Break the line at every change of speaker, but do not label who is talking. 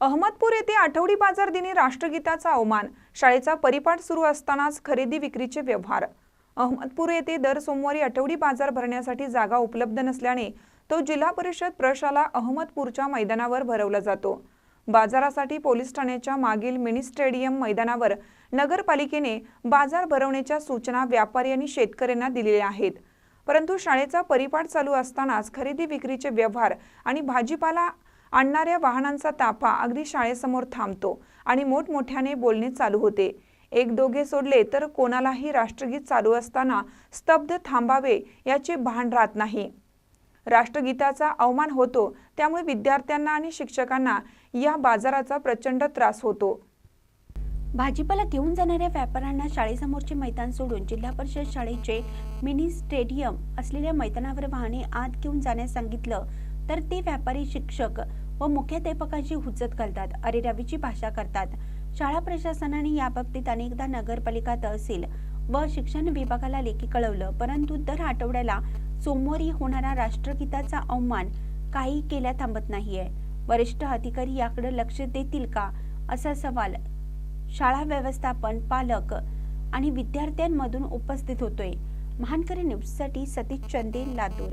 अहमदपूर येथे आठवडी बाजार दिनी राष्ट्रगीताचा अवमान. शाळेचा परिपाठ सुरू असतानाच खरेदी विक्रीचे व्यवहार. अहमदपूर येथे दर सोमवारी आठवडी बाजार भरण्यासाठी जागा उपलब्ध नसल्याने तो जिल्हा परिषद प्रशाला अहमदपूरच्या मैदानावर भरवला जातो. बाजारासाठी पोलीस ठाण्याच्या मागील मिनी स्टेडियम मैदानावर नगरपालिकेने बाजार भरवण्याच्या सूचना व्यापारी आणि शेतकऱ्यांना दिलेल्या आहेत. परंतु शाळेचा परिपाठ चालू असतानाच खरेदी विक्रीचे व्यवहार आणि भाजीपाला आणणाऱ्या वाहनांचा ताफा अगदी शाळेसमोर थांबतो आणि मोठमोठ्याने बोलणे चालू होते. एक दोघे सोडले तर कोणालाही राष्ट्रगीत चालू असताना स्तब्ध थांबावे याचे भान राहत नाही. राष्ट्रगीताचा अवमान होतो त्यामुळे विद्यार्थ्यांना आणि शिक्षकांना या बाजाराचा प्रचंड त्रास होतो.
भाजीपाला घेऊन जाणाऱ्या व्यापाऱ्यांना शाळेसमोरचे मैदान सोडून जिल्हा परिषद शाळेचे मिनी स्टेडियम असलेल्या मैदानावर वाहने आत घेऊन जाण्यास सांगितलं तर ते व्यापारी शिक्षक व मुख्याध्यापकाची हुज्जत घालतात. अरेरावीची भाषा करतात. शाळा प्रशासनाने याबाबतीत अनेकदा नगरपालिका तहसील व शिक्षण विभागाला लेखी कळवलं. परंतु दर आठवड्याला सोमवारी होणारा राष्ट्रगीताचा अवमान काही केल्या थांबत नाहीये. वरिष्ठ अधिकारी याकडे लक्ष देतील का? असा सवाल शाळा व्यवस्थापन पालक आणि विद्यार्थ्यांमधून उपस्थित होतोय. महानकरी न्यूजसाठी सतीश चंदे लातूर.